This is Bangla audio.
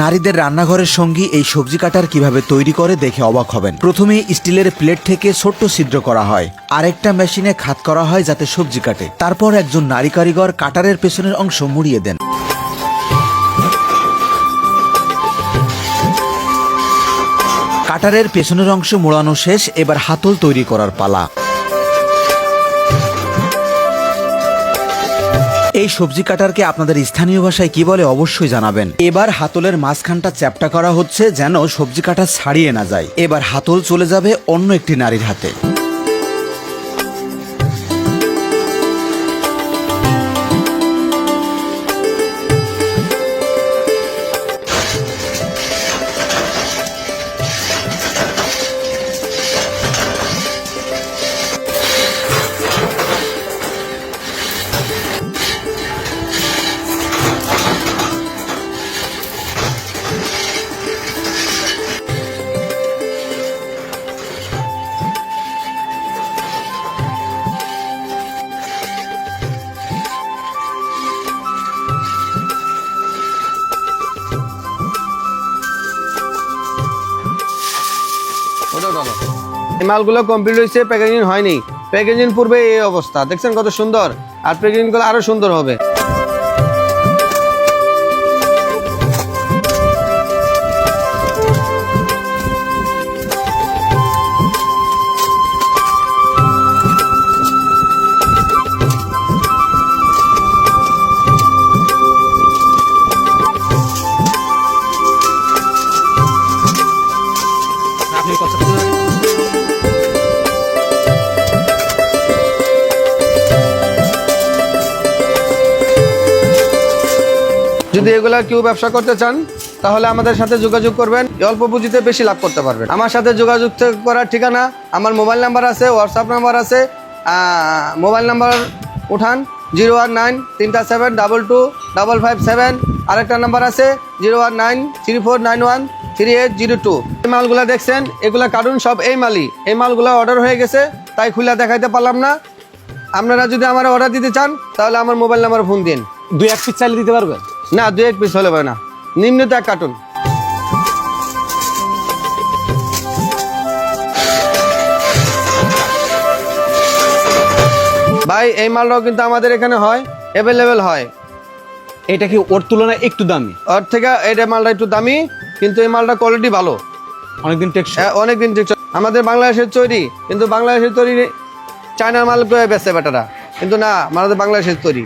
নারীদের রান্নাঘরের সঙ্গী এই সবজি কাটার কীভাবে তৈরি করে দেখে অবাক হবেন। প্রথমে স্টিলের প্লেট থেকে ছোট্ট ছিদ্র করা হয়। আরেকটা মেশিনে খাত করা হয় যাতে সবজি কাটে। তারপর একজন নারী কারিগর কাটারের পেছনের অংশ মুড়িয়ে দেন। কাটারের পেছনের অংশ মোড়ানো শেষ, এবার হাতল তৈরি করার পালা। এই সবজি কাটারকে আপনাদের স্থানীয় ভাষায় কি বলে অবশ্যই জানাবেন। এবার হাতলের মাঝখানটা চ্যাপটা করা হচ্ছে যেন সবজি কাটা ছাড়িয়ে না যায়। এবার হাতল চলে যাবে অন্য একটি নারীর হাতে। মালগুলো কমপ্লিট হয়েছে প্যাকেজিং হয়নি। প্যাকেজিং পূর্বে এই অবস্থা। দেখছেন কত সুন্দর? আর প্যাকেজিংগুলো আরও সুন্দর হবে। যদি এগুলা কেউ ব্যবসা করতে চান, তাহলে আমাদের সাথে যোগাযোগ করবেন। অল্প পুঁজিতে বেশি লাভ করতে পারবেন। আমার সাথে যোগাযোগ করার ঠিকানা, আমার মোবাইল নাম্বার আছে হোয়াটসঅ্যাপ নাম্বার আছে। মোবাইল নাম্বার উঠান, জিরো ওয়ান নাইন তিনটা seven double two double five seven. আরেকটা নাম্বার আছে, zero one nine three four nine one three eight zero two. এই মালগুলা দেখছেন, এগুলা কার্টুন সব এই মালই। এই মালগুলা অর্ডার হয়ে গেছে, তাই খুলে দেখাইতে পারলাম না। আপনারা যদি আমার অর্ডার দিতে চান, তাহলে আমার মোবাইল নাম্বার ফোন দিন। দুই এক পিস চালিয়ে দিতে পারবেন? না দু এক পিস হলে না। নিম্নত এক কার্টুন ভাই এই মালটাও কিন্তু আমাদের এখানে হয় অ্যাভেলেবেল হয়। এটা কি ওর তুলনায় একটু দামি? ওর থেকে এটা মালটা একটু দামি কিন্তু এই মালটা কোয়ালিটি ভালো। অনেকদিন টেকসই। হ্যাঁ, অনেকদিন টিকছে। আমাদের বাংলাদেশের তৈরি কিন্তু বাংলাদেশের তৈরি চায়নার মাল বেচে বেটারা। কিন্তু না আমাদের বাংলাদেশের তৈরি।